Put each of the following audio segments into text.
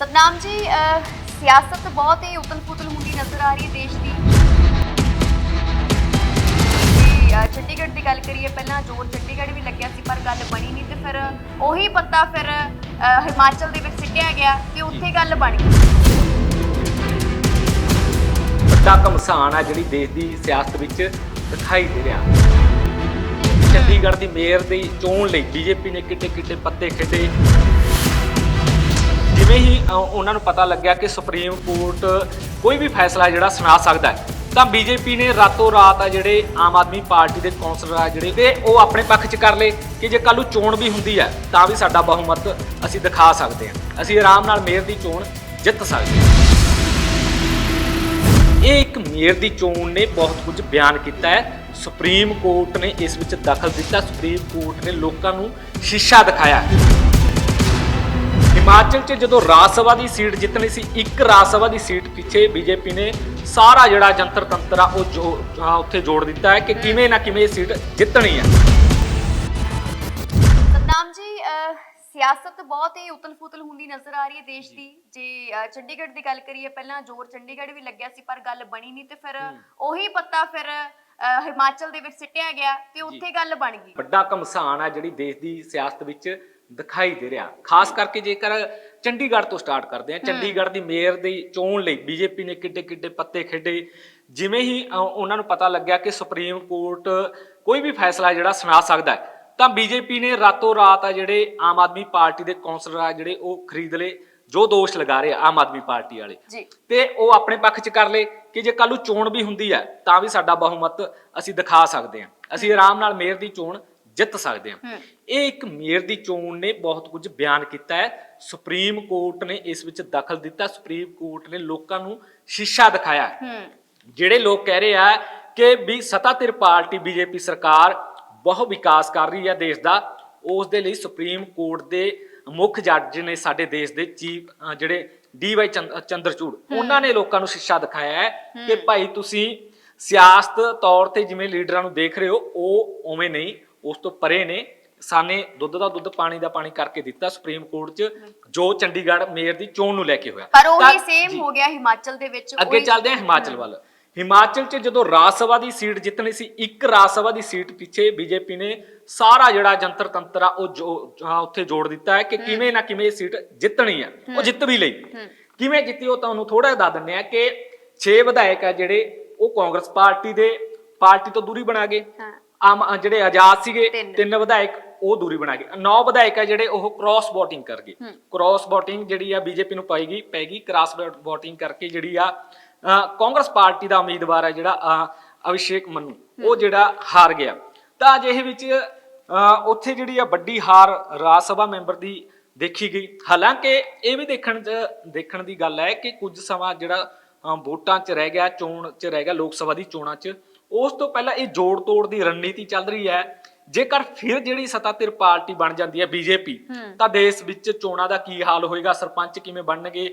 ਸਤਨਾਮ ਜੀ ਸਿਆਸਤ ਬਹੁਤ ਹੀ ਉਤਲ-ਪੁਤਲ ਹੁੰਦੀ ਨਜ਼ਰ ਆ ਰਹੀ ਹੈ ਦੇਸ਼ ਦੀ। ਤੇ, ਚੰਡੀਗੜ੍ਹ ਦੀ ਗੱਲ ਕਰੀਏ ਪਹਿਲਾਂ ਜ਼ੋਰ ਚੰਡੀਗੜ੍ਹ ਵੀ ਲੱਗਿਆ ਸੀ ਪਰ ਗੱਲ ਬਣੀ ਨਹੀਂ ਤੇ ਫਿਰ ਉਹੀ ਪੱਤਾ ਫਿਰ ਹਿਮਾਚਲ ਦੇ ਵਿੱਚ ਸਿੱਟਿਆ ਗਿਆ ਤੇ ਉੱਥੇ ਗੱਲ ਬਣ ਗਈ। ਵੱਡਾ ਘਮਸਾਨ ਆ ਜਿਹੜੀ ਦੇਸ਼ ਦੀ ਸਿਆਸਤ ਵਿੱਚ ਦਿਖਾਈ ਦੇ ਰਿਹਾ। ਚੰਡੀਗੜ੍ਹ ਦੀ ਮੇਅਰ ਦੀ ਚੋਣ ਲਈ ਬੀਜੇਪੀ ਨੇ ਕਿੱਡੇ ਕਿੱਡੇ ਪੱਤੇ ਖੇਡੇ। ਜਿਵੇਂ ਹੀ ਅ, ਉਹਨਾਂ ਨੂੰ ਪਤਾ ਲੱਗਿਆ ਕਿ ਸੁਪਰੀਮ ਕੋਰਟ ਕੋਈ ਵੀ ਫੈਸਲਾ ਜਿਹੜਾ ਸੁਣਾ ਸਕਦਾ ਹੈ। ਤਾਂ ਬੀਜੇਪੀ ਨੇ ਰਾਤੋਂ ਰਾਤ ਆ ਜਿਹੜੇ ਆਮ ਆਦਮੀ ਪਾਰਟੀ ਦੇ ਕੌਂਸਲਰ ਆ ਜਿਹੜੇ ਤੇ ਉਹ ਆਪਣੇ ਪੱਖ 'ਚ ਕਰ ਲਏ ਕਿ ਜੇ ਕੱਲ ਨੂੰ ਚੋਣ ਵੀ ਹੁੰਦੀ ਹੈ ਤਾਂ ਵੀ ਸਾਡਾ ਬਹੁਮਤ ਅਸੀਂ ਦਿਖਾ ਸਕਦੇ ਹਾਂ। ਅਸੀਂ ਆਰਾਮ ਨਾਲ ਮੇਅਰ ਦੀ ਚੋਣ ਜਿੱਤ ਸਕਦੇ ਹਾਂ। ਇਹ ਇੱਕ ਮੇਅਰ ਦੀ ਚੋਣ ਨੇ ਬਹੁਤ ਕੁਝ ਬਿਆਨ ਕੀਤਾ ਹੈ। ਸੁਪਰੀਮ ਕੋਰਟ ਨੇ ਇਸ ਵਿੱਚ ਦਖਲ ਦਿੱਤਾ। ਸੁਪਰੀਮ ਕੋਰਟ ਨੇ ਲੋਕਾਂ ਨੂੰ ਸ਼ੀਸ਼ਾ ਦਿਖਾਇਆ। ਹਿਮਾਚਲ 'ਚ ਜਦੋਂ ਰਾਜ ਸਭਾ ਦੀ ਸੀਟ ਜਿੱਤਣੀ ਸੀ ਇੱਕ ਰਾਜ ਸਭਾ ਦੀ ਸੀਟ ਪਿੱਛੇ ਬੀਜੇਪੀ ਨੇ ਸਾਰਾ ਜਿਹੜਾ ਜੰਤਰ ਤੰਤਰ ਆ ਉਹ ਜੋ ਉੱਥੇ ਜੋੜ ਦਿੱਤਾ ਹੈ ਕਿ ਕਿਵੇਂ ਨਾ ਕਿਵੇਂ ਇਹ ਸੀਟ ਜਿੱਤਣੀ ਹੈ। ਸਤਨਾਮ ਜੀ ਸਿਆਸਤ ਬਹੁਤ ਹੀ ਉਤਲ-ਪੁਤਲ ਹੁੰਦੀ ਨਜ਼ਰ ਆ ਰਹੀ ਹੈ ਦੇਸ਼ ਦੀ। ਜੇ ਚੰਡੀਗੜ੍ਹ ਦੀ ਗੱਲ ਕਰੀਏ ਪਹਿਲਾਂ ਜ਼ੋਰ ਚੰਡੀਗੜ੍ਹ ਵੀ ਲੱਗਿਆ ਸੀ ਪਰ ਗੱਲ ਬਣੀ ਨਹੀਂ ਤੇ ਫਿਰ ਉਹੀ ਪੱਤਾ ਫਿਰ ਹਿਮਾਚਲ ਦੇ ਵਿੱਚ ਸਿੱਟਿਆ ਗਿਆ ਤੇ ਉੱਥੇ ਗੱਲ ਬਣ ਗਈ। ਵੱਡਾ ਘਮਸਾਨ ਆ ਜਿਹੜੀ ਦੇਸ਼ ਦੀ ਸਿਆਸਤ ਵਿੱਚ ਦਿਖਾਈ ਦੇ ਰਿਹਾ। ਖਾਸ ਕਰਕੇ ਜੇਕਰ ਚੰਡੀਗੜ੍ਹ ਤੋਂ ਸਟਾਰਟ ਕਰਦੇ ਆ ਚੰਡੀਗੜ੍ਹ ਦੀ ਮੇਅਰ ਦੀ ਚੋਣ ਲਈ ਬੀਜੇਪੀ ਨੇ ਕਿੱਡੇ ਕਿੱਡੇ ਪੱਤੇ ਖੇਡੇ। ਜਿਵੇਂ ਹੀ ਉਹਨਾਂ ਨੂੰ ਪਤਾ ਲੱਗਿਆ ਕਿ ਸੁਪਰੀਮ ਕੋਰਟ ਕੋਈ ਵੀ ਫੈਸਲਾ ਜਿਹੜਾ ਸੁਣਾ ਸਕਦਾ ਹੈ ਤਾਂ ਬੀਜੇਪੀ ਨੇ ਰਾਤੋਂ ਰਾਤ ਆ ਜਿਹੜੇ ਆਮ ਆਦਮੀ ਪਾਰਟੀ ਦੇ ਕੌਂਸਲਰ ਆ ਜਿਹੜੇ ਉਹ ਖਰੀਦ ਲਏ ਜੋ ਦੋਸ਼ ਲਗਾ ਰਹੇ ਆਮ ਆਦਮੀ ਪਾਰਟੀ ਵਾਲੇ। ਤੇ ਉਹ ਆਪਣੇ ਪੱਖ 'ਚ ਕਰ ਲਏ ਕਿ ਜੇ ਕੱਲ ਨੂੰ ਚੋਣ ਵੀ ਹੁੰਦੀ ਹੈ ਤਾਂ ਵੀ ਸਾਡਾ ਬਹੁਮਤ ਅਸੀਂ ਦਿਖਾ ਸਕਦੇ ਹਾਂ। ਅਸੀਂ ਆਰਾਮ ਨਾਲ ਮੇਅਰ ਦੀ ਚੋਣ ਜਿੱਤ ਸਕਦੇ ਹਾਂ। ਇਹ ਇੱਕ ਮੇਅਰ ਦੀ ਚੋਣ ਨੇ ਬਹੁਤ ਕੁਝ ਬਿਆਨ ਕੀਤਾ ਹੈ। ਸੁਪਰੀਮ ਕੋਰਟ ਨੇ ਇਸ ਵਿੱਚ ਦਖਲ ਦਿੱਤਾ। ਸੁਪਰੀਮ ਕੋਰਟ ਨੇ ਲੋਕਾਂ ਨੂੰ ਸ਼ੀਸ਼ਾ ਦਿਖਾਇਆ ਜਿਹੜੇ ਲੋਕ ਕਹਿ ਰਹੇ ਆ ਕਿ ਵੀ ਸੱਤਾਧਿਰ ਪਾਰਟੀ ਬੀਜੇਪੀ ਸਰਕਾਰ ਬਹੁਤ ਵਿਕਾਸ ਕਰ ਰਹੀ ਹੈ ਦੇਸ਼ ਦਾ ਉਸ ਦੇ ਲਈ ਸੁਪਰੀਮ ਕੋਰਟ ਦੇ ਮੁੱਖ ਜੱਜ ਨੇ ਸਾਡੇ ਦੇਸ਼ ਦੇ ਚੀਫ ਜਿਹੜੇ ਡੀਵਾਈ ਚੰਦਰਚੂੜ ਉਹਨਾਂ ਨੇ ਲੋਕਾਂ ਨੂੰ ਸ਼ਿਕਸ਼ਾ ਦਿਖਾਇਆ ਹੈ ਕਿ ਭਾਈ ਤੁਸੀਂ ਸਿਆਸਤ ਤੌਰ ਤੇ ਜਿਵੇਂ ਲੀਡਰਾਂ ਨੂੰ ਦੇਖ ਰਹੇ ਹੋ ਉਹ ਉਵੇਂ ਨਹੀਂ। ਉਸ ਤੋਂ ਪਰੇ ਨੇ। ਸਾਨੇ ਦੁੱਧ ਦਾ ਦੁੱਧ ਪਾਣੀ ਦਾ ਪਾਣੀ ਕਰਕੇ ਦਿੱਤਾ ਸੁਪਰੀਮ ਕੋਰਟ 'ਚ ਜੋ ਚੰਡੀਗੜ੍ਹ ਮੇਅਰ ਦੀ ਚੋਣ ਨੂੰ ਲੈ ਕੇ ਹੋਇਆ। ਪਰ ਉਹੀ ਤਾਂ- ਸੇਮ ਜੀ। ਹੋ ਗਿਆ ਹਿਮਾਚਲ ਦੇ ਵਿੱਚ ਅੱਗੇ ਉਹੀ- ਚੱਲਦੇ ਹਾਂ ਹਿਮਾਚਲ ਵੱਲ। ਹਿਮਾਚਲ 'ਚ ਜਦੋਂ ਰਾਜ ਸਭਾ ਦੀ ਸੀਟ ਜਿੱਤਣੀ ਸੀ ਇੱਕ ਰਾਜ ਸਭਾ ਦੀ ਸੀਟ ਪਿੱਛੇ ਬੀਜੇਪੀ ਨੇ ਸਾਰਾ ਜਿਹੜਾ ਜੰਤਰ ਤੰਤਰ ਆ ਉਹ ਜੋ- ਉੱਥੇ ਜੋੜ ਦਿੱਤਾ ਹੈ ਕਿ ਕਿਵੇਂ ਨਾ ਕਿਵੇਂ ਇਹ ਸੀਟ ਜਿੱਤਣੀ ਹੈ ਉਹ ਜਿੱਤ ਵੀ ਲਈ। ਕਿਵੇਂ ਜਿੱਤੀ ਉਹ ਤੁਹਾਨੂੰ ਥੋੜਾ ਦੱਸ ਦਿੰਨੇ ਆ ਕਿ 6 ਵਿਧਾਇਕ ਆ ਜਿਹੜੇ ਉਹ ਕਾਂਗਰਸ ਪਾਰਟੀ ਦੇ ਪਾਰਟੀ ਤੋਂ ਦੂਰੀ ਬਣਾ ਗਏ। ਹਾਂ। ਆਮ ਅ, ਜਿਹੜੇ ਆਜ਼ਾਦ ਸੀਗੇ ਤਿੰਨ। ਤਿੰਨ ਵਿਧਾਇਕ ਉਹ ਦੂਰੀ ਬਣਾ ਗਏ। ਨੌ ਵਿਧਾਇਕ ਆ ਜਿਹੜੇ ਉਹ ਕ੍ਰਾਸ VOTING ਕਰ ਗਏ। ਕ੍ਰਾਸ VOTING ਜਿਹੜੀ ਆ ਬੀਜੇਪੀ ਨੂੰ ਪਾਏਗੀ ਪੈਗੀ ਕ੍ਰਾਸ VOTING ਕਰਕੇ ਜਿਹੜੀ ਆ ਅ, ਕਾਂਗਰਸ ਪਾਰਟੀ ਦਾ ਉਮੀਦਵਾਰ ਹੈ ਜਿਹੜਾ ਅ, ਅਭਿਸ਼ੇਕ ਮਨੂ। ਉਹ ਜਿਹੜਾ ਹਾਰ ਗਿਆ। ਤਾਂ ਅਜਿਹੇ ਵਿੱਚ ਅ, ਉੱਥੇ ਜਿਹੜੀ ਆ ਵੱਡੀ ਹਾਰ ਰਾਜ ਸਭਾ ਮੈਂਬਰ ਦੀ ਦੇਖੀ ਗਈ। ਹਾਲਾਂਕਿ ਇਹ ਵੀ ਦੇਖਣ ਚ ਦੇਖਣ ਦੀ ਗੱਲ ਹੈ ਕਿ ਕੁਝ ਸਮਾਂ ਜਿਹੜਾ ਵੋਟਾਂ 'ਚ ਰਹਿ ਗਿਆ ਚੋਣ 'ਚ ਰਹਿ ਗਿਆ ਲੋਕ ਸਭਾ ਦੀ ਚੋਣਾਂ 'ਚ। ਉਸ ਤੋਂ ਪਹਿਲਾਂ ਇਹ ਜੋੜ ਤੋੜ ਦੀ ਰਣਨੀਤੀ ਚੱਲ ਰਹੀ ਹੈ। ਜੇਕਰ ਫਿਰ ਜਿਹੜੀ ਸੱਤਾਧਿਰ ਪਾਰਟੀ ਬਣ ਜਾਂਦੀ ਹੈ ਬੀਜੇਪੀ ਤਾਂ ਦੇਸ਼ ਵਿੱਚ ਚੋਣਾਂ ਦਾ ਕੀ ਹਾਲ ਹੋਏਗਾ ਸਰਪੰਚ ਕਿਵੇਂ ਬਣਨਗੇ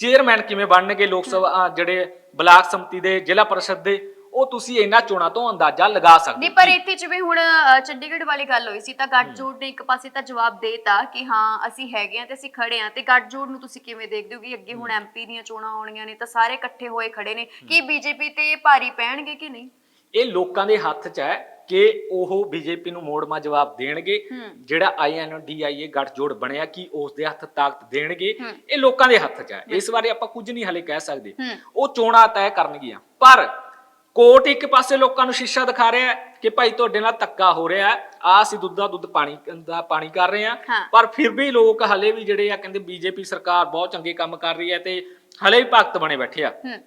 ਚੇਅਰਮੈਨ ਕਿਵੇਂ ਬਣਨਗੇ ਲੋਕ ਸਭਾ ਜਿਹੜੇ ਬਲਾਕ ਸੰਮਤੀ ਦੇ ਜ਼ਿਲ੍ਹਾ ਪਰਿਸ਼ਦ ਦੇ ਉਹ ਤੁਸੀਂ ਇਹਨਾਂ ਚੋਣਾਂ ਤੋਂ ਅੰਦਾਜ਼ਾ ਲਗਾ ਸਕਦੇ ਨਹੀਂ ਹੋ। ਪਰ ਇੱਥੇ ਜਿਵੇਂ ਹੁਣ ਅ, ਚੰਡੀਗੜ੍ਹ ਵਾਲੀ ਗੱਲ ਹੋਈ ਸੀ ਤਾਂ ਗੱਠਜੋੜ ਨੇ ਇੱਕ ਪਾਸੇ ਤਾਂ ਜਵਾਬ ਦੇਤਾ ਕਿ ਹਾਂ ਅਸੀਂ ਹੈਗੇ ਆ ਤੇ ਅਸੀਂ ਖੜੇ ਆ ਤੇ ਗੱਠਜੋੜ ਨੂੰ ਤੁਸੀਂ ਕਿਵੇਂ ਦੇਖਦੇ ਹੋ ਕਿ ਅੱਗੇ ਹੁਣ ਐਮਪੀ ਦੀਆਂ ਚੋਣਾਂ ਆਉਣੀਆਂ ਨੇ ਤਾਂ ਸਾਰੇ ਇਕੱਠੇ ਹੋਏ ਖੜੇ ਨੇ ਕੀ ਬੀਜੇਪੀ ਤੇ ਭਾਰੀ ਪੈਣਗੇ ਕਿ ਨਹੀਂ? ਇਹ ਲੋਕਾਂ ਦੇ ਹੱਥ 'ਚ ਹੈ ਕਿ ਉਹ ਬੀਜੇਪੀ ਨੂੰ ਮੋੜਮਾ ਜਵਾਬ ਦੇਣਗੇ। ਜਿਹੜਾ ਆਈਐਨਡੀਆਈਏ ਗੱਠਜੋੜ ਬਣਿਆ ਕਿ ਉਸ ਦੇ ਹੱਥ ਤਾਕਤ ਦੇਣਗੇ। ਇਹ ਲੋਕਾਂ ਦੇ ਹੱਥ 'ਚ ਹੈ। ਇਸ ਬਾਰੇ ਆਪਾਂ ਕੁਝ ਨਹੀਂ ਹਲੇ ਕਹਿ ਸਕਦੇ। ਹੂੰ। ਉਹ ਚੋਣਾਂ ਤੈਅ ਕਰਨਗੀਆਂ। ਪਰ ਕੋਰਟ ਇੱਕ ਪਾਸੇ ਲੋਕਾਂ ਨੂੰ ਸ਼ੀਸ਼ਾ ਦਿਖਾ ਰਿਹਾ ਹੈ ਕਿ ਭਾਈ ਤੁਹਾਡੇ ਨਾਲ ਧੱਕਾ ਹੋ ਰਿਹਾ ਹੈ। ਆ ਅਸੀਂ ਦੁੱਧ ਦਾ ਦੁੱਧ ਪਾਣੀ ਦਾ ਪਾਣੀ ਕਰ ਰਹੇ ਹਾਂ। ਹਾਂ। ਪਰ ਫਿਰ ਵੀ ਲੋਕ ਹਲੇ ਵੀ ਜਿਹੜੇ ਆ ਕਹਿੰਦੇ ਬੀਜੇਪੀ ਸਰਕਾਰ ਬਹੁਤ ਚੰਗੇ ਕੰਮ ਕਰ ਰਹੀ ਹੈ ਤੇ ਹਲੇ ਵੀ ਭਗਤ ਬਣੇ ਬੈਠੇ ਆ। ਹੂੰ।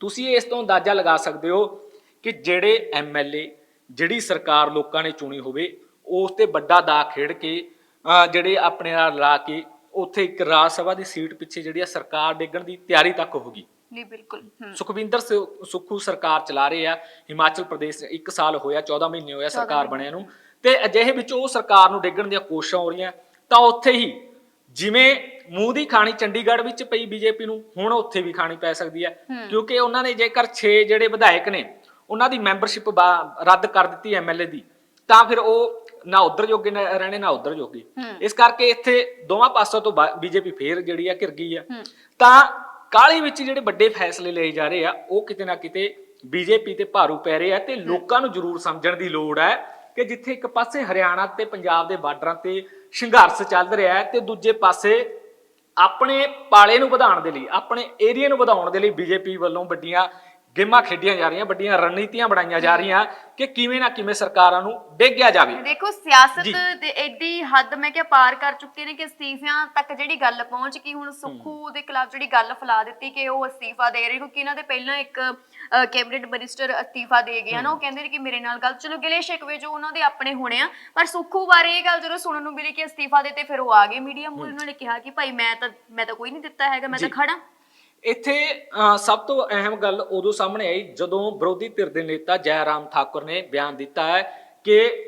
ਤੁਸੀਂ ਇਸ ਤੋਂ ਅੰਦਾਜ਼ਾ ਲਗਾ ਸਕਦੇ ਹੋ ਕਿ ਜਿਹੜੇ ਐਮਐਲਏ ਜਿਹੜੀ ਸਰਕਾਰ ਲੋਕਾਂ ਨੇ ਚੁਣੀ ਹੋਵੇ ਉਸ ਤੇ ਵੱਡਾ ਦਾ ਖੇਡ ਕੇ ਅਹ ਜਿਹੜੇ ਆਪਣੇ ਨਾਲ ਲਾ ਕੇ ਉੱਥੇ ਇੱਕ ਰਾਜ ਸਭਾ ਦੀ ਸੀਟ ਪਿੱਛੇ ਜਿਹੜੀ ਆ ਸਰਕਾਰ ਡੇਗਣ ਦੀ ਤਿਆਰੀ ਤੱਕ ਹੋਗੀ ਨਹੀਂ ਬਿਲਕੁਲ ਸੁਖਵਿੰਦਰ ਸੁ- ਸੁੱਖੂ ਸਰਕਾਰ ਚਲਾ ਰਹੇ ਆ ਹਿਮਾਚਲ ਪ੍ਰਦੇਸ਼ 1 ਸਾਲ ਹੋਇਆ 14 ਮਹੀਨੇ ਹੋਇਆ ਸਰਕਾਰ ਬਣਿਆ ਨੂੰ। ਤੇ ਅਜਿਹੇ ਵਿੱਚ ਉਹ ਸਰਕਾਰ ਨੂੰ ਡੇਗਣ ਦੀਆਂ ਕੋਸ਼ਿਸ਼ਾਂ ਹੋ ਰਹੀਆਂ। ਤਾਂ ਉੱਥੇ ਹੀ ਜਿਵੇਂ ਮੂੰਹ ਦੀ ਖਾਣੀ ਚੰਡੀਗੜ੍ਹ ਵਿੱਚ ਪਈ ਬੀਜੇਪੀ ਨੂੰ ਹੁਣ ਉੱਥੇ ਵੀ ਖਾਣੀ ਪੈ ਸਕਦੀ ਹੈ। ਕਿਉਂਕਿ ਉਹਨਾਂ ਨੇ ਜੇਕਰ 6 ਜਿਹੜੇ ਵਿਧਾਇਕ ਨੇ ਉਹਨਾਂ ਦੀ ਮੈਂਬਰਸ਼ਿਪ ਰੱਦ ਕਰ ਦਿੱਤੀ ਐਮਐਲਏ ਦੀ। ਤਾਂ ਫਿਰ ਉਹ ਨਾ ਉਧਰ ਜੋਗੇ ਨਾ ਰਹਿਣੇ ਨਾ ਉਧਰ ਜੋਗੇ। ਇਸ ਕਰਕੇ ਇੱਥੇ ਦੋਵਾਂ ਪਾਸੋਂ ਤੋਂ ਬੀਜੇਪੀ ਫੇਰ ਜਿਹੜੀ ਆ ਘਿਰ ਗਈ ਆ। ਤਾਂ ਕਾਲੀ ਵਿੱਚ ਜਿਹੜੇ ਵੱਡੇ ਫੈਸਲੇ ਲਏ ਜਾ ਰਹੇ ਆ, ਉਹ ਕਿਤੇ ਨਾ ਕਿਤੇ ਬੀਜੇਪੀ ਤੇ ਭਾਰੂ ਪੈ ਰਹੇ ਆ ਤੇ ਲੋਕਾਂ ਨੂੰ ਜ਼ਰੂਰ ਸਮਝਣ ਦੀ ਲੋੜ ਹੈ ਕਿ ਜਿੱਥੇ ਇੱਕ ਪਾਸੇ ਹਰਿਆਣਾ ਤੇ ਪੰਜਾਬ ਦੇ ਬਾਰਡਰਾਂ ਤੇ ਸੰਘਰਸ਼ ਚੱਲ ਰਿਹਾ ਹੈ ਤੇ ਦੂਜੇ ਪਾਸੇ ਆਪਣੇ ਪਾਲੇ ਨੂੰ ਵਧਾਉਣ ਦੇ ਲਈ, ਆਪਣੇ ਏਰੀਆ ਨੂੰ ਵਧਾਉਣ ਦੇ ਲਈ ਬੀਜੇਪੀ ਵੱਲੋਂ ਵੱਡੀਆਂ ਗੇਮਾਂ ਖੇਡੀਆਂ ਜਾ ਰਹੀਆਂ ਵੱਡੀਆਂ ਰਣਨੀਤੀਆਂ ਬਣਾਈਆਂ ਜਾ ਰਹੀਆਂ ਕਿ ਕਿਵੇਂ ਨਾ ਕਿਵੇਂ ਸਰਕਾਰਾਂ ਨੂੰ ਡੇਗਿਆ ਜਾਵੇ। ਦੇਖੋ ਸਿਆਸਤ ਜੀ। ਦੇ ਐਡੀ ਹੱਦ ਮੈਂ ਕਿਹਾ ਪਾਰ ਕਰ ਚੁੱਕੇ ਨੇ ਕਿ ਅਸਤੀਫਿਆਂ ਤੱਕ ਜਿਹੜੀ ਗੱਲ ਪਹੁੰਚ ਗਈ ਹੁਣ ਸੁੱਖੂ ਦੇ ਖਿਲਾਫ ਜਿਹੜੀ ਗੱਲ ਫੈਲਾ ਦਿੱਤੀ ਕਿ ਉਹ ਅਸਤੀਫਾ ਦੇ ਰਹੇ ਕਿਉਂਕਿ ਇਹਨਾਂ ਦੇ ਪਹਿਲਾਂ ਇੱਕ ਕੈਬਨਿਟ ਮਿਨਿਸਟਰ ਅਸਤੀਫਾ ਦੇ ਗਏ ਹਨ। ਉਹ ਕਹਿੰਦੇ ਨੇ ਕਿ ਮੇਰੇ ਨਾਲ ਗੱਲ ਚਲੋ ਗਿਲੇ ਸ਼ਿਕਵੇ ਜੋ ਉਹਨਾਂ ਦੇ ਆਪਣੇ ਹੋਣੇ ਆ ਪਰ ਸੁੱਖੂ ਬਾਰੇ ਇਹ ਗੱਲ ਜਦੋਂ ਸੁਣਨ ਨੂੰ ਮਿਲੀ ਕਿ ਅਸਤੀਫਾ ਦੇ ਤੇ ਫਿਰ ਉਹ ਆ ਗਏ। ਮੀਡੀਆ ਮੂਲ ਉਹਨਾਂ ਨੇ ਕਿਹਾ ਕਿ ਭਾਈ ਮੈਂ ਤਾਂ ਮੈਂ ਤਾਂ ਕੋਈ ਨਹੀਂ ਦਿੱਤਾ ਹੈਗਾ ਮੈਂ ਤਾਂ। ਖੜਾ ਇੱਥੇ ਸਭ ਤੋਂ ਅਹਿਮ ਗੱਲ ਉਦੋਂ ਸਾਹਮਣੇ ਆਈ ਜਦੋਂ ਵਿਰੋਧੀ ਧਿਰ ਦੇ ਨੇਤਾ ਜੈਰਾਮ ਠਾਕੁਰ ਨੇ ਬਿਆਨ ਦਿੱਤਾ ਹੈ ਕਿ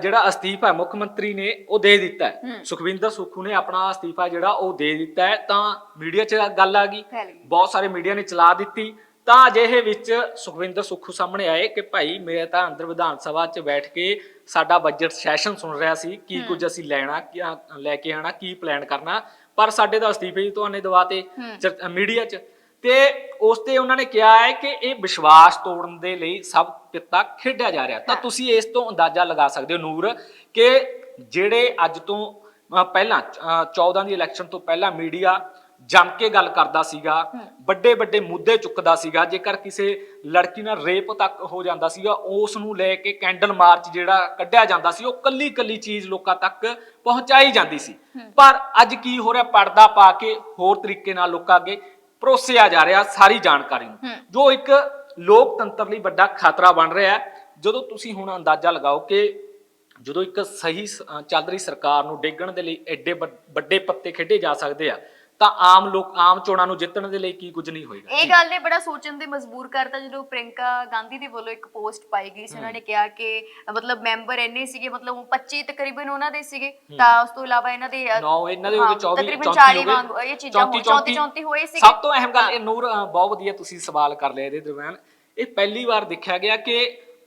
ਜਿਹੜਾ ਅਸਤੀਫਾ ਮੁੱਖ ਮੰਤਰੀ ਨੇ ਉਹ ਦੇ ਦਿੱਤਾ ਹੈ। ਸੁਖਵਿੰਦਰ ਸੁੱਖੂ ਨੇ ਆਪਣਾ ਅਸਤੀਫਾ ਜਿਹੜਾ ਉਹ ਦੇ ਦਿੱਤਾ ਹੈ। ਤਾਂ ਮੀਡੀਆ 'ਚ ਗੱਲ ਆ ਗਈ। ਬਹੁਤ ਸਾਰੇ ਮੀਡੀਆ ਨੇ ਚਲਾ ਦਿੱਤੀ। ਤਾਂ ਅਜਿਹੇ ਵਿੱਚ ਸੁਖਵਿੰਦਰ ਸੁੱਖੂ ਸਾਹਮਣੇ ਆਏ ਕਿ ਭਾਈ ਮੇਰੇ ਤਾਂ ਅੰਦਰ ਵਿਧਾਨ ਸਭਾ 'ਚ ਬੈਠ ਕੇ ਸਾਡਾ ਬਜਟ ਸੈਸ਼ਨ ਸੁਣ ਰਿਹਾ ਸੀ। ਕੀ ਕੁਝ ਅਸੀਂ ਲੈਣਾ ਲੈ ਕੇ ਆਣਾ ਕੀ ਪਲਾਨ ਕਰਨਾ। ਪਰ ਸਾਡੇ ਤਾਂ ਅਸਤੀਫੇ ਤੁਹਾਨੇ ਦਵਾਤੇ ਮੀਡੀਆ 'ਚ। ਤੇ ਉਸ ਤੇ ਉਹਨਾਂ ਨੇ ਕਿਹਾ ਹੈ ਕਿ ਇਹ ਵਿਸ਼ਵਾਸ ਤੋੜਨ ਦੇ ਲਈ ਸਭ ਪਿੱਤਾ ਖੇਡਿਆ ਜਾ ਰਿਹਾ। ਤਾਂ ਤੁਸੀਂ ਇਸ ਤੋਂ ਅੰਦਾਜ਼ਾ ਲਗਾ ਸਕਦੇ ਹੋ ਨੂਰ ਕਿ ਜਿਹੜੇ ਅੱਜ ਤੋਂ ਪਹਿਲਾਂ ਅਹ, 14 ਦੀ ਇਲੈਕਸ਼ਨ ਤੋਂ ਪਹਿਲਾਂ ਮੀਡੀਆ ਜੰਮ ਕੇ ਗੱਲ ਕਰਦਾ ਸੀਗਾ ਵੱਡੇ ਵੱਡੇ ਮੁੱਦੇ ਚੁੱਕਦਾ ਸੀਗਾ ਜੇਕਰ ਕਿਸੇ ਲੜਕੀ ਨਾਲ ਰੇਪ ਤੱਕ ਹੋ ਜਾਂਦਾ ਸੀਗਾ ਉਸ ਨੂੰ ਲੈ ਕੇ ਕੈਂਡਲ ਮਾਰਚ ਜਿਹੜਾ ਕੱਢਿਆ ਜਾਂਦਾ ਸੀ ਉਹ ਕੱਲੀ ਕੱਲੀ ਚੀਜ਼ ਲੋਕਾਂ ਤੱਕ ਪਹੁੰਚਾਈ ਜਾਂਦੀ ਸੀ। ਪਰ ਅੱਜ ਕੀ ਹੋ ਰਿਹਾ ਪਰਦਾ ਪਾ ਕੇ ਹੋਰ ਤਰੀਕੇ ਨਾਲ ਲੋਕਾਂ ਅੱਗੇ ਪਰੋਸਿਆ ਜਾ ਰਿਹਾ ਸਾਰੀ ਜਾਣਕਾਰੀ ਨੂੰ। ਜੋ ਇੱਕ ਲੋਕਤੰਤਰ ਲਈ ਵੱਡਾ ਖਤਰਾ ਬਣ ਰਿਹਾ ਹੈ ਜਦੋਂ ਤੁਸੀਂ ਹੁਣ ਅੰਦਾਜ਼ਾ ਲਗਾਓ ਕਿ ਜਦੋਂ ਇੱਕ ਸਹੀ ਚੱਲ ਰਹੀ ਸਰਕਾਰ ਨੂੰ ਡੇਗਣ ਦੇ ਲਈ ਐਡੇ ਵੱਡੇ ਪੱਤੇ ਖੇਡੇ ਜਾ ਸਕਦੇ ਆ ਤਾਂ ਆਮ ਲੋਕ ਆਮ ਚੋਣਾਂ ਨੂੰ ਜਿੱਤਣ ਦੇ ਲਈ ਕੀ ਕੁਝ ਨਹੀਂ ਹੋਏਗਾ। ਇਹ ਗੱਲ ਨੇ ਬੜਾ ਸੋਚਣ ਤੇ ਮਜਬੂਰ ਕਰਤਾ ਜਦੋਂ ਪ੍ਰਿੰਕਾ ਗਾਂਧੀ ਦੇ ਵੱਲੋਂ ਇੱਕ ਪੋਸਟ ਪਾਈ ਗਈ ਸੀ। ਉਹਨਾਂ ਨੇ ਕਿਹਾ ਕਿ ਮਤਲਬ ਮੈਂਬਰ ਇੰਨੇ ਸੀਗੇ ਮਤਲਬ ਉਹ 25 ਤਕਰੀਬਨ ਉਹਨਾਂ ਦੇ ਸੀਗੇ। ਤਾਂ ਉਸ ਤੋਂ ਇਲਾਵਾ ਇਹਨਾਂ ਦੇ ਨੌ ਇਹਨਾਂ ਦੇ ਹੋ ਹਾਂ, ਗਏ 24 ਤਕਰੀਬਨ 34 40 ਹੋ ਗਏ। ਵਾਂਗ ਇਹ ਚੀਜ਼ਾਂ ਹੋਈ 34 34 ਹੋਏ ਸੀਗੇ। ਸਭ ਤੋਂ ਅਹਿਮ ਗੱਲ ਇਹ ਨੂਰ ਬਹੁਤ ਵਧੀਆ ਤੁਸੀਂ ਸਵਾਲ ਕਰ ਲਿਆ ਇਹਦੇ ਦਰਮਿਆਨ। ਇਹ ਪਹਿਲੀ ਵਾਰ ਦੇਖਿਆ ਗਿਆ ਕਿ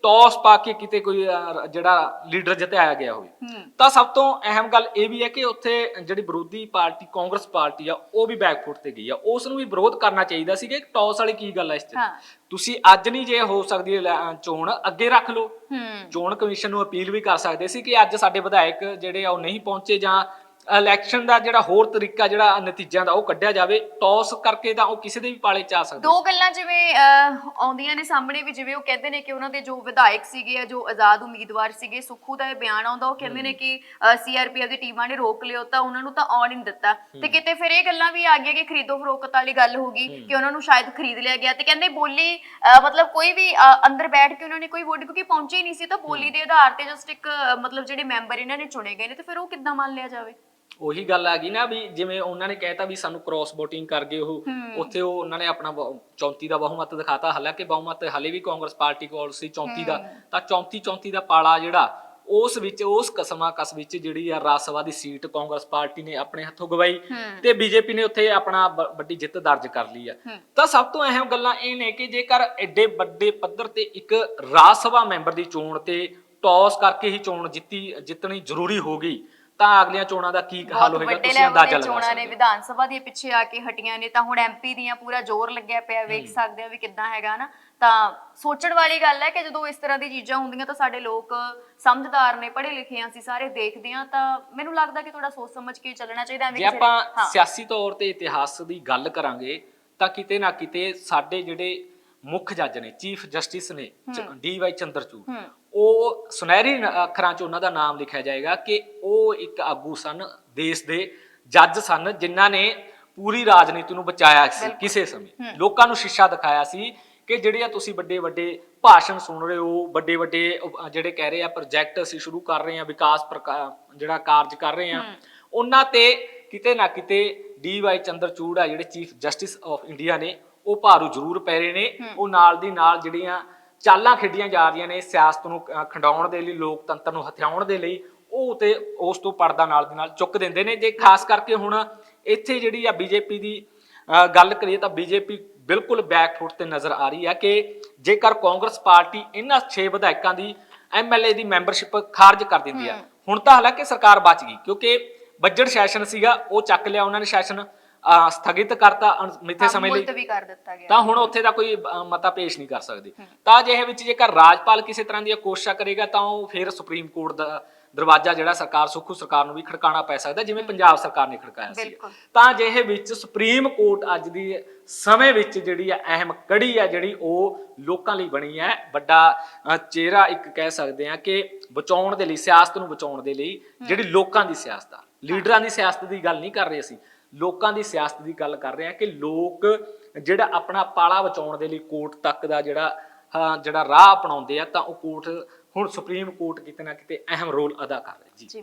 ਟੌਸ ਪਾ ਕੇ ਕਿਤੇ ਕੋਈ ਅਹ, ਜਿਹੜਾ ਲੀਡਰ ਜਿਤਾਇਆ ਗਿਆ ਹੋਵੇ। ਹੂੰ। ਤਾਂ ਸਭ ਤੋਂ ਅਹਿਮ ਗੱਲ ਇਹ ਵੀ ਹੈ ਕਿ ਉੱਥੇ ਜਿਹੜੀ ਵਿਰੋਧੀ ਪਾਰਟੀ ਕਾਂਗਰਸ ਪਾਰਟੀ ਆ ਉਹ ਵੀ ਬੈਕਫੁੱਟ ਤੇ ਗਈ ਆ। ਉਸ ਨੂੰ ਵੀ ਵਿਰੋਧ ਕਰਨਾ ਚਾਹੀਦਾ ਸੀ ਕਿ ਟੌਸ ਵਾਲੀ ਕੀ ਗੱਲ ਹੈ ਇਸ ਹਾਂ। ਤੁਸੀਂ ਅੱਜ ਨਹੀਂ ਜੇ ਹੋ ਸਕਦੀ ਇਲੈ- ਅਹ, ਚੋਣ ਅੱਗੇ ਰੱਖ ਲਓ। ਹੂੰ। ਚੋਣ ਕਮਿਸ਼ਨ ਨੂੰ ਅਪੀਲ ਵੀ ਕਰ ਸਕਦੇ ਸੀ ਕਿ ਅੱਜ ਸਾਡੇ ਵਿਧਾਇਕ ਜਿਹੜੇ ਆ ਉਹ ਨਹੀਂ ਪਹੁੰਚੇ ਜਾਂ ਇਲੈਕਸ਼ਨ ਦਾ ਜਿਹੜਾ ਹੋਰ ਤਰੀਕਾ ਜਿਹੜਾ ਨਤੀਜਿਆਂ ਦਾ ਉਹ ਕੱਢਿਆ ਜਾਵੇ ਟੌਸ ਕਰਕੇ ਤਾਂ ਉਹ ਕਿਸੇ ਦੇ ਵੀ ਪਾਲੇ ਚ ਆ ਸਕਦੇ ਦੋ ਗੱਲਾਂ ਜਿਵੇਂ ਅਹ, ਆਉਂਦੀਆਂ ਨੇ ਸਾਹਮਣੇ ਵੀ ਜਿਵੇਂ ਉਹ ਕਹਿੰਦੇ ਨੇ ਕਿ ਉਹਨਾਂ ਦੇ ਜੋ ਵਿਧਾਇਕ ਸੀਗੇ ਜਾਂ ਜੋ ਆਜ਼ਾਦ ਉਮੀਦਵਾਰ ਸੀਗੇ ਸੁੱਖੂ ਦਾ ਇਹ ਬਿਆਨ ਆਉਂਦਾ ਉਹ ਕਹਿੰਦੇ ਨੇ ਕਿ ਸੀਆਰਪੀਐਫ ਦੀ ਟੀਮਾਂ ਨੇ ਰੋਕ ਲਿਓ ਤਾਂ ਉਹਨਾਂ ਨੂੰ ਤਾਂ ਆਉਣ ਹੀ ਨਹੀਂ ਦਿੱਤਾ। ਤੇ ਕਿਤੇ ਫਿਰ ਇਹ ਗੱਲਾਂ ਵੀ ਆ ਗਈਆਂ ਕਿ ਖਰੀਦੋ ਫਰੋਖਤ ਵਾਲੀ ਗੱਲ ਹੋ ਗਈ ਕਿ ਉਹਨਾਂ ਨੂੰ ਸ਼ਾਇਦ ਖਰੀਦ ਲਿਆ ਗਿਆ ਤੇ ਕਹਿੰਦੇ ਬੋਲੀ ਅਹ, ਮਤਲਬ ਕੋਈ ਵੀ ਅਹ, ਅੰਦਰ ਬੈਠ ਕੇ ਉਹਨਾਂ ਨੇ ਕੋਈ ਵੋਟ ਕਿਉਂਕਿ ਪਹੁੰਚੇ ਹੀ ਨਹੀਂ ਸੀ ਤਾਂ ਬੋਲੀ ਦੇ ਆਧਾਰ ਤੇ ਜਸਟ ਇੱਕ ਅਹ, ਮਤਲਬ ਜਿਹੜੇ ਮੈਂਬਰ ਇਹਨਾਂ ਨੇ ਚੁਣੇ ਗਏ ਨੇ ਤੇ ਫਿਰ ਉਹ ਕਿੱਦਾਂ ਮੰਨ ਲਿਆ ਜਾਵੇ? ਉਹੀ ਗੱਲ ਆ ਗਈ ਨਾ ਵੀ ਜਿਵੇਂ ਉਹਨਾਂ ਨੇ ਕਹਿਤਾ ਵੀ ਸਾਨੂੰ ਕ੍ਰਾਸ VOTING ਕਰ ਗਏ ਉਹ ਉੱਥੇ ਉਹ ਉਹਨਾਂ ਨੇ ਆਪਣਾ ਬਹੁ- 34 ਦਾ ਬਹੁਮਤ ਦਿਖਾਤਾ। ਹਾਲਾਂਕਿ ਬਹੁਮਤ ਹਲੇ ਵੀ ਕਾਂਗਰਸ ਪਾਰਟੀ ਕੋਲ ਸੀ 34 ਦਾ। ਤਾਂ 34 34 ਦਾ ਪਾਲਾ ਜਿਹੜਾ ਉਸ ਵਿੱਚ ਉਸ ਕਸਮਾ ਕਸ ਵਿੱਚ ਜਿਹੜੀ ਆ ਰਾਜ ਸਭਾ ਦੀ ਸੀਟ ਕਾਂਗਰਸ ਪਾਰਟੀ ਨੇ ਆਪਣੇ ਹੱਥੋਂ ਗਵਾਈ ਤੇ ਬੀਜੇਪੀ ਨੇ ਉੱਥੇ ਆਪਣਾ ਬ- ਵੱਡੀ ਜਿੱਤ ਦਰਜ ਕਰ ਲਈ ਆ। ਤਾਂ ਸਭ ਤੋਂ ਅਹਿਮ ਗੱਲਾਂ ਇਹ ਨੇ ਕਿ ਜੇਕਰ ਐਡੇ ਵੱਡੇ ਪੱਧਰ ਤੇ ਇੱਕ ਰਾਜ ਸਭਾ ਮੈਂਬਰ ਦੀ ਚੋਣ ਤੇ ਟੌਸ ਕਰਕੇ ਹੀ ਚੋਣ ਜਿੱਤੀ ਜਿੱਤਣੀ ਜ਼ਰੂਰੀ ਹੋ ਗਈ ਤਾਂ ਅਗਲੀਆਂ ਚੋਣਾਂ ਦਾ ਕੀ ਹਾਲ ਹੋਏਗਾ? ਤੁਸੀਂ ਅੰਦਾਜ਼ਾ ਦੀਆਂ ਲਗਾ ਚੋਣਾਂ ਨੇ ਹੋ। ਵਿਧਾਨ ਸਭਾ ਦੇ ਪਿੱਛੇ ਆ ਕੇ ਹਟੀਆਂ ਨੇ ਤਾਂ ਹੁਣ ਐਮਪੀ ਦੀਆਂ ਪੂਰਾ ਜ਼ੋਰ ਲੱਗਿਆ ਪਿਆ ਵੇਖ ਸਕਦੇ ਆ ਵੀ ਕਿੱਦਾਂ ਹੈਗਾ ਨਾ ਤਾਂ ਸੋਚਣ ਵਾਲੀ ਗੱਲ ਹੈ ਕਿ ਜਦੋਂ ਇਸ ਤਰ੍ਹਾਂ ਦੀ ਚੀਜ਼ਾਂ ਹੁੰਦੀਆਂ ਤਾਂ ਸਾਡੇ ਲੋਕ ਸਮਝਦਾਰ ਨੇ ਪੜ੍ਹੇ ਲਿਖੇ ਆ ਅਸੀਂ ਸਾਰੇ ਦੇਖਦੇ ਆ ਤਾਂ ਮੈਨੂੰ ਲੱਗਦਾ ਕਿ ਥੋੜਾ ਸੋਚ ਸਮਝ ਕੇ ਚੱਲਣਾ ਚਾਹੀਦਾ ਐਵੇਂ ਜੇ ਕਿਸੇ ਆਪਾਂ ਹਾਂ। ਸਿਆਸੀ ਤੌਰ ਤੇ ਇਤਿਹਾਸ ਦੀ ਗੱਲ ਕਰਾਂਗੇ ਤਾਂ ਕਿਤੇ ਨਾ ਕਿਤੇ ਸਾਡੇ ਜਿਹੜੇ ਮੁੱਖ ਜੱਜ ਨੇ ਚੀਫ ਜਸਟਿਸ ਨੇ ਡੀ ਵਾਈ ਚੰਦਰਚੂੜ ਹੂੰ। ਉਹ ਸੁਨਹਿਰੀ ਅੱਖਰਾਂ 'ਚ ਉਹਨਾਂ ਦਾ ਨਾਮ ਲਿਖਿਆ ਜਾਏਗਾ ਕਿ ਉਹ ਇੱਕ ਆਗੂ ਸਨ ਦੇਸ਼ ਦੇ ਜੱਜ ਸਨ ਜਿਨ੍ਹਾਂ ਨੇ ਪੂਰੀ ਰਾਜਨੀਤੀ ਨੂੰ ਬਚਾਇਆ ਸੀ ਕਿਸੇ ਸਮੇਂ। ਲੋਕਾਂ ਨੂੰ ਸ਼ਿਸ਼ਾ ਦਿਖਾਇਆ ਸੀ ਕਿ ਜਿਹੜੇ ਆ ਤੁਸੀਂ ਵੱਡੇ ਵੱਡੇ ਭਾਸ਼ਣ ਸੁਣ ਰਹੇ ਹੋ ਵੱਡੇ ਵੱਡੇ ਜਿਹੜੇ ਕਹਿ ਰਹੇ ਆ ਪ੍ਰੋਜੈਕਟ ਅਸੀਂ ਸ਼ੁਰੂ ਕਰ ਰਹੇ ਆ ਵਿਕਾਸ ਜਿਹੜਾ ਕਾਰਜ ਕਰ ਰਹੇ ਆ ਉਹਨਾਂ ਤੇ ਕਿਤੇ ਨਾ ਕਿਤੇ ਡੀ ਵਾਈ ਚੰਦਰਚੂੜ ਆ ਜਿਹੜੇ ਚੀਫ ਜਸਟਿਸ ਆਫ ਇੰਡੀਆ ਨੇ ਉਹ ਭਾਰੂ ਜ਼ਰੂਰ ਪੈ ਰਹੇ ਨੇ। ਉਹ ਨਾਲ ਦੀ ਨਾਲ ਜਿਹੜੀਆਂ ਚਾਲਾਂ ਖੇਡੀਆਂ ਜਾ ਰਹੀਆਂ ਨੇ ਸਿਆਸਤ ਨੂੰ ਖੰਡਾਉਣ ਦੇ ਲਈ ਲੋਕਤੰਤਰ ਨੂੰ ਹਥਿਆਉਣ ਦੇ ਲਈ ਉਹ ਤੇ ਉਸ ਤੋਂ ਪਰਦਾ ਨਾਲ ਦੀ ਨਾਲ ਚੁੱਕ ਦਿੰਦੇ ਨੇ। ਜੇ ਖਾਸ ਕਰਕੇ ਹੁਣ ਇੱਥੇ ਜਿਹੜੀ ਆ ਬੀਜੇਪੀ ਦੀ ਗੱਲ ਕਰੀਏ ਤਾਂ ਬੀਜੇਪੀ ਬਿਲਕੁਲ ਬੈਕਫੁੱਟ ਤੇ ਨਜ਼ਰ ਆ ਰਹੀ ਹੈ ਕਿ ਜੇਕਰ ਕਾਂਗਰਸ ਪਾਰਟੀ ਇਹਨਾਂ 6 ਵਿਧਾਇਕਾਂ ਦੀ ਐਮਐਲਏ ਦੀ ਮੈਂਬਰਸ਼ਿਪ ਖਾਰਜ ਕਰ ਦਿੰਦੀ ਆ। ਹੁਣ ਤਾਂ ਹਾਲਾਂਕਿ ਸਰਕਾਰ ਬਚ ਗਈ ਕਿਉਂਕਿ ਬਜਟ ਸੈਸ਼ਨ ਸੀਗਾ ਉਹ ਚੱਕ ਲਿਆ ਉਹਨਾਂ ਨੇ ਸੈਸ਼ਨ। ਅਹ, ਸਥਗਿਤ ਕਰਤਾ ਮਿੱਥੇ ਸਮੇਂ ਲਈ। ਮੁਲਤਵੀ ਕਰ ਦਿੱਤਾ ਗਿਆ। ਤਾਂ ਹੁਣ ਉੱਥੇ ਦਾ ਕੋਈ ਅਹ, ਮਤਾ ਪੇਸ਼ ਨਹੀਂ ਕਰ ਸਕਦੇ। ਤਾਂ ਜਿਹੇ ਵਿੱਚ ਜੇਕਰ ਰਾਜਪਾਲ ਕਿਸੇ ਤਰ੍ਹਾਂ ਦੀਆਂ ਕੋਸ਼ਿਸ਼ਾਂ ਕਰੇਗਾ ਤਾਂ ਉਹ ਫਿਰ ਸੁਪਰੀਮ ਕੋਰਟ ਦਾ ਦਰਵਾਜ਼ਾ ਜਿਹੜਾ ਸਰਕਾਰ ਸੁਖੂ ਸਰਕਾਰ ਨੂੰ ਵੀ ਖੜਕਾਣਾ ਪੈ ਸਕਦਾ ਜਿਵੇਂ ਪੰਜਾਬ ਸਰਕਾਰ ਨੇ ਖੜਕਾਇਆ ਸੀ। ਬਿਲਕੁਲ। ਤਾਂ ਜਿਹੇ ਵਿੱਚ ਸੁਪਰੀਮ ਕੋਰਟ ਅੱਜ ਦੀ ਸਮੇਂ ਵਿੱਚ ਜਿਹੜੀ ਆ ਅਹਿਮ ਕੜੀ ਆ ਜਿਹੜੀ ਉਹ ਲੋਕਾਂ ਲਈ ਬਣੀ ਹੈ ਵੱਡਾ ਅਹ, ਚਿਹਰਾ ਇੱਕ ਕਹਿ ਸਕਦੇ ਆ ਕਿ ਬਚਾਉਣ ਦੇ ਲਈ ਸਿਆਸਤ ਨੂੰ ਬਚਾਉਣ ਦੇ ਲਈ ਜਿਹੜੀ ਲੋਕਾਂ ਦੀ ਸਿਆਸਤ ਆ ਲੀਡਰਾਂ ਦੀ ਸਿਆਸਤ ਦੀ ਗੱਲ ਨਹੀਂ ਕਰ ਰਹੇ ਅਸੀਂ ਲੋਕਾਂ ਦੀ ਸਿਆਸਤ ਦੀ ਗੱਲ ਕਰ ਰਹੇ ਹਾਂ ਕਿ ਲੋਕ ਜਿਹੜਾ ਆਪਣਾ ਪਾਲਾ ਬਚਾਉਣ ਦੇ ਲਈ ਕੋਰਟ ਤੱਕ ਦਾ ਜਿਹੜਾ ਜਿਹੜਾ ਰਾਹ ਅਪਣਾਉਂਦੇ ਆ, ਤਾਂ ਉਹ ਕੋਰਟ, ਹੁਣ ਸੁਪਰੀਮ ਕੋਰਟ ਕਿਤੇ ਨਾ ਕਿਤੇ ਅਹਿਮ ਰੋਲ ਅਦਾ ਕਰ ਰਿਹਾ। ਜੀ ਜੀ